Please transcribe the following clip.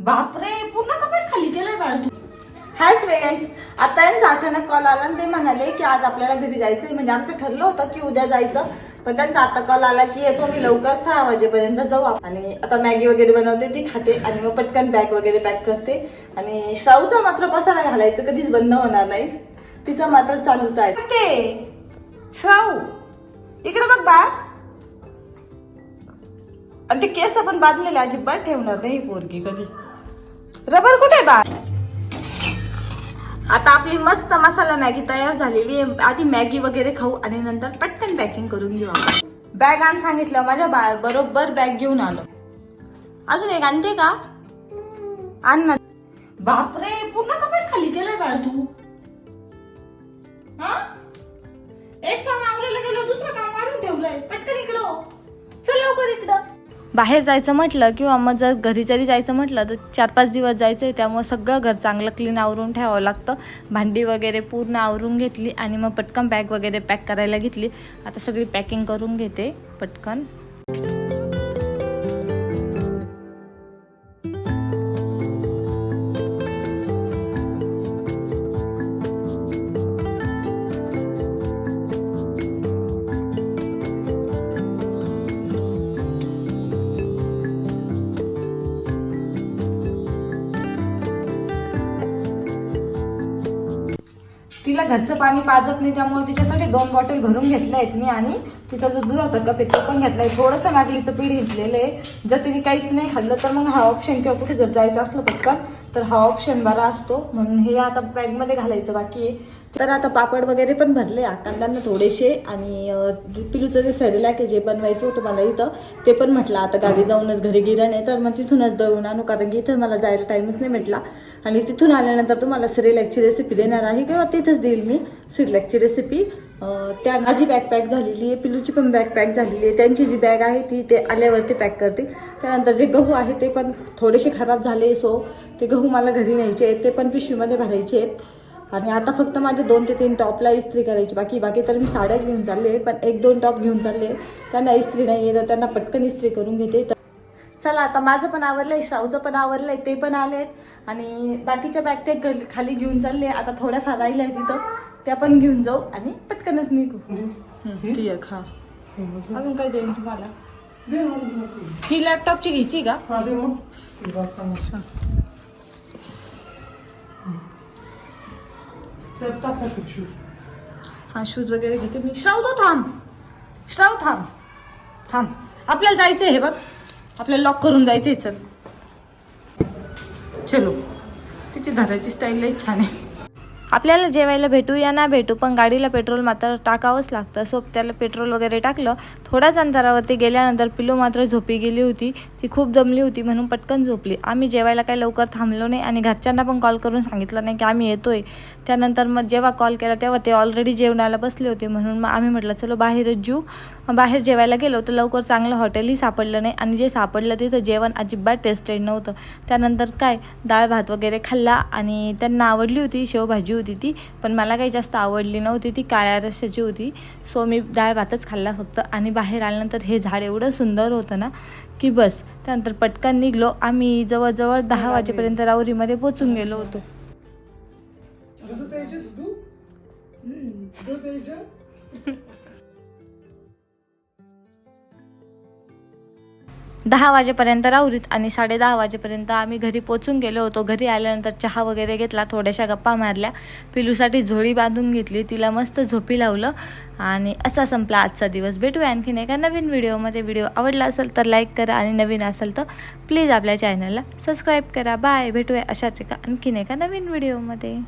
बापरे पूर्ण कपाट खाली केलंय बाळा तू. हाय फ्रेंड्स आता यांचा अचानक कॉल आला आणि ते म्हणाले की आज आपल्याला घरी जायचंय. म्हणजे आमचं ठरलं होतं की उद्या जायचं पण त्यांचा आता कॉल आला की येतो मी लवकर सहा वाजेपर्यंत जाऊ आपण. आणि आता मॅगी वगैरे बनवते ती खाते आणि मग पटकन बॅग वगैरे पॅक करते. आणि श्राऊचा मात्र पसारा घालायचं कधीच बंद होणार नाही. तिचा मात्र चालूच आहे. ते श्राऊ इकडे बघ बा आणि ते केस पण बांधलेले अजिबात ठेवणार नाही ही पोरगी कधी. रबर कुठे बा आता आपली मस्त मसाला मॅगी तयार झालेली आहे. आधी मॅगी वगैरे खाऊ आणि नंतर पटकन पॅकिंग करून घेऊ आपण. बॅग आण सांगितलं माझ्या बा बरोबर बॅग घेऊन आलो. अजून एक आणते का? आण ना. बापरे पूर्ण कपाट खाली केलंय बाळा तू. बाहेर जायचं म्हटलं किंवा मग जर घरी जरी जायचं म्हटलं तर चार पाच दिवस जायचं आहे त्यामुळं सगळं घर चांगलं क्लीन आवरून ठेवावं लागतं. भांडी वगैरे पूर्ण आवरून घेतली आणि मग पटकन बॅग वगैरे पॅक करायला घेतली. आता सगळी पॅकिंग करून घेते पटकन. तिला घरचं पाणी पाजत नाही त्यामुळे तिच्यासाठी दोन बॉटल भरून घेतल्या आहेत मी आणि तिचा जो दुधाचा कप आहे तो पण आहे. थोडंसं नागलीचं पीठ घेतलेलं आहे. जर तिने काहीच नाही खाल्लं तर मग हा ऑप्शन किंवा कुठे जर जायचं असलं पटकन तर हा ऑप्शन बरा असतो. म्हणून हे आता बॅगमध्ये घालायचं बाकी आहे. तर आता पापड वगैरे पण भरले आकांदांना थोडेसे आणि पिलूचं जे सरेला आहे जे बनवायचं होतं मला इथं ते पण म्हटलं. आता गावी जाऊनच घरी गिरण आहे तर मग तिथूनच दळून आणू. कारण की इथं मला जायला टाईमच नाही भेटला. आणि तिथून आल्यानंतर तुम्हाला सिरेलॅकची रेसिपी देणार आहे किंवा तिथंच देईल मी सिरेलॅकची रेसिपी त्या माझी बॅग पॅक झालेली आहे पिलूची पण बॅग पॅक झालेली आहे. त्यांची जी बॅग आहे ती ते आल्यावरती पॅक करते. त्यानंतर जे गहू आहे ते पण थोडेसे खराब झाले सो ते गहू मला घरी न्यायचे आहेत. ते पण पिशवीमध्ये भरायचे आहेत. आणि आता फक्त माझे दोन ते तीन टॉपला इस्त्री करायची. बाकी बाकी तर मी साड्याच घेऊन चालले पण एक दोन टॉप घेऊन चालले त्यांना इस्त्री नाही आहे तर त्यांना पटकन इस्त्री करून घेते. तर चला आता माझं पण आवरलंय श्रावचं पण आवरलंय ते पण आलेत. आणि बाकीच्या बॅग ते घरी- खाली घेऊन चालले. आता थोड्याफार राहिल्या आहेत तिथं. त्या पण घेऊन जाऊ आणि पटकनच निघू. एक हा अजून काय देईन तुम्हाला? ही लॅपटॉपची घ्यायची का? हा शूज वगैरे घेते मी. श्राव तो थांब. श्राव थांब. थांब. आपल्याला जायचंय हे बघ. आपल्याला लॉक करून जायचंय चल. चलो. तिची धरायची स्टाईल लई छान आहे. आपल्याला जेवायला भेटू या ना भेटू पण गाडीला पेट्रोल मात्र टाकावंच लागतं. सो त्याला पेट्रोल वगैरे टाकलं. थोड्याच अंतरावरती गेल्यानंतर पिलू मात्र झोपी गेली होती. ती खूप दमली होती म्हणून पटकन झोपली. आम्ही जेवायला काही लवकर थांबलो नाही आणि घरच्यांना पण कॉल करून सांगितलं नाही की आम्ही येतोय. त्यानंतर मग जेव्हा कॉल केला तेव्हा ते ऑलरेडी जेवणाला बसले होते म्हणून मग आम्ही म्हटलं चलो बाहेरच जेऊ. बाहेर जेवायला गेलो तर लवकर चांगलं हॉटेलही सापडलं नाही आणि जे सापडलं तिथं जेवण अजिबात टेस्टेड नव्हतं. त्यानंतर काय डाळ भात वगैरे खाल्ला आणि त्यांना आवडली होती शेवभाजी होती ती. पण मला काही जास्त आवडली नव्हती. ती काळ्या रश्याची होती. सो मी डाळ भातच खाल्ला फक्त. आणि बाहेर आल्यानंतर हे झाड एवढं सुंदर होतं ना की बस. त्यानंतर पटकन निघलो. आम्ही जवळजवळ दहा वाजेपर्यंत राऊरीमध्ये पोचून गेलो होतो. दहा वाजेपर्यंत राहुरीत आणि साडे दहा वाजेपर्यंत आम्ही घरी पोचून गेलो होतो. घरी आल्यानंतर चहा वगैरे घेतला थोड्याशा गप्पा मारल्या. पिलूसाठी झोळी बांधून घेतली तिला मस्त झोपी लावलं आणि असा संपला आजचा दिवस. भेटूया आणखीन एका नवीन व्हिडिओमध्ये. व्हिडिओ आवडला असेल तर लाईक करा आणि नवीन असेल तर प्लीज आपल्या चॅनलला सबस्क्राईब करा. बाय भेटूया अशाच एका आणखीन एका नवीन व्हिडिओमध्ये.